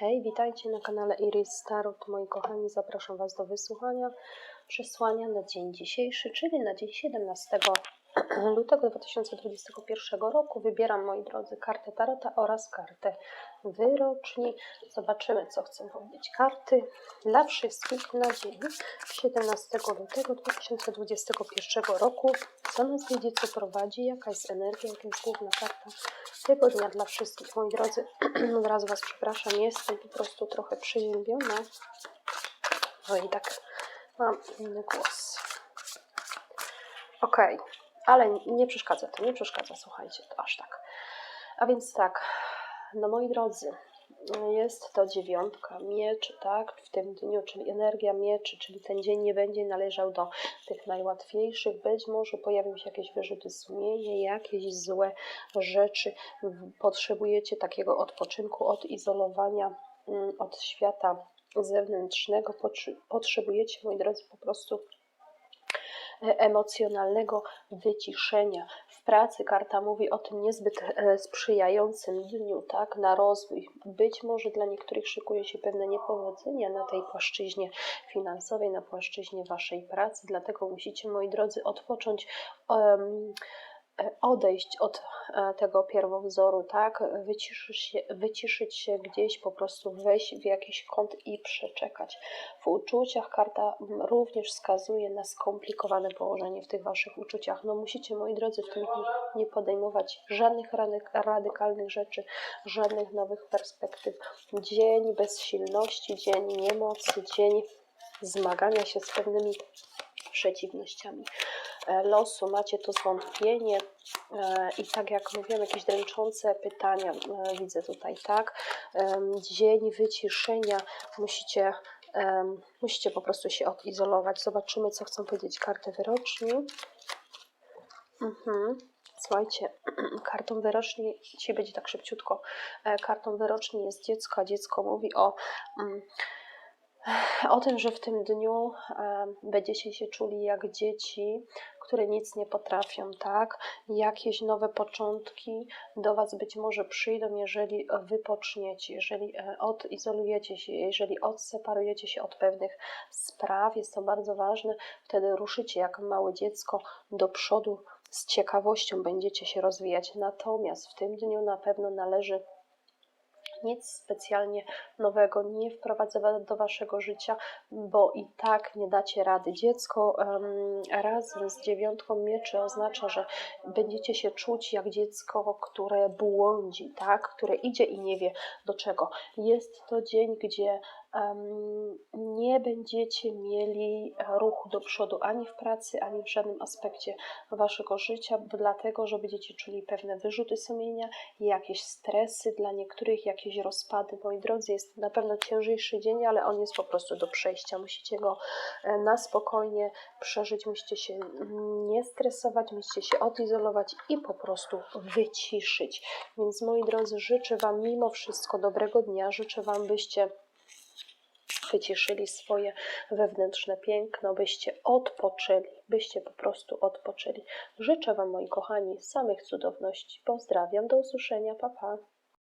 Hej, witajcie na kanale Iris Tarot. Moi kochani, zapraszam Was do wysłuchania przesłania na dzień dzisiejszy, czyli na dzień 17 lutego 2021 roku. Wybieram, moi drodzy, kartę Tarota oraz kartę wyroczni. Zobaczymy, co chcą powiedzieć karty dla wszystkich na dzień 17 lutego 2021 roku. Co nas wiedzie, co prowadzi, jaka jest energia, jaka jest główna karta tego dnia dla wszystkich, moi drodzy. Od razu Was przepraszam, jestem po prostu trochę przyziębiona. No i tak mam inny głos. Okej, ale nie przeszkadza to, nie przeszkadza, słuchajcie, aż tak. A więc tak, no moi drodzy, jest to dziewiątka mieczy, tak, w tym dniu, czyli energia mieczy, czyli ten dzień nie będzie należał do tych najłatwiejszych. Być może pojawią się jakieś wyrzuty sumienia, jakieś złe rzeczy. Potrzebujecie takiego odpoczynku, odizolowania mm, od świata zewnętrznego. Potrze- Potrzebujecie, moi drodzy, po prostu emocjonalnego wyciszenia. W pracy karta mówi o tym niezbyt e, sprzyjającym dniu, tak, na rozwój. Być może dla niektórych szykuje się pewne niepowodzenia na tej płaszczyźnie finansowej, na płaszczyźnie waszej pracy, dlatego musicie, moi drodzy, odpocząć. e, odejść od e, tego pierwowzoru, tak? Wyciszyć się, wyciszyć się gdzieś, po prostu wejść w jakiś kąt i przeczekać. W uczuciach karta również wskazuje na skomplikowane położenie w tych waszych uczuciach. No musicie, moi drodzy, w tym nie podejmować żadnych radyk- radykalnych rzeczy, żadnych nowych perspektyw. Dzień bezsilności, dzień niemocy, dzień zmagania się z pewnymi przeciwnościami losu, macie to zwątpienie e, i tak jak mówiłam, jakieś dręczące pytania e, widzę tutaj, tak? Dzień wyciszenia, musicie, musicie po prostu się odizolować. Zobaczymy, co chcą powiedzieć karty wyroczni. Mhm. Słuchajcie, kartą wyroczni, dzisiaj będzie tak szybciutko, e, kartą wyroczni jest dziecko, a dziecko mówi o mm, o tym, że w tym dniu będziecie się czuli jak dzieci, które nic nie potrafią, tak? Jakieś nowe początki do Was być może przyjdą, jeżeli wypoczniecie, jeżeli e, odizolujecie się, jeżeli odseparujecie się od pewnych spraw. Jest to bardzo ważne. Wtedy ruszycie jak małe dziecko do przodu. Z ciekawością będziecie się rozwijać. Natomiast w tym dniu na pewno należy nic specjalnie nowego nie wprowadzę wa- do waszego życia, bo i tak nie dacie rady. Dziecko em, razem z dziewiątką mieczy oznacza, że będziecie się czuć jak dziecko, które błądzi, tak? które idzie i nie wie do czego. Jest to dzień, gdzie nie będziecie mieli ruchu do przodu ani w pracy, ani w żadnym aspekcie waszego życia, dlatego że będziecie czuli pewne wyrzuty sumienia, jakieś stresy dla niektórych, jakieś rozpady. Moi drodzy, jest na pewno ciężejszy dzień, ale on jest po prostu do przejścia. Musicie go e, na spokojnie przeżyć, musicie się nie stresować, musicie się odizolować i po prostu wyciszyć. Więc moi drodzy, życzę Wam mimo wszystko dobrego dnia, życzę Wam, byście wyciszyli swoje wewnętrzne piękno, byście odpoczęli, byście po prostu odpoczęli. Życzę Wam, moi kochani, samych cudowności. Pozdrawiam, do usłyszenia, pa pa.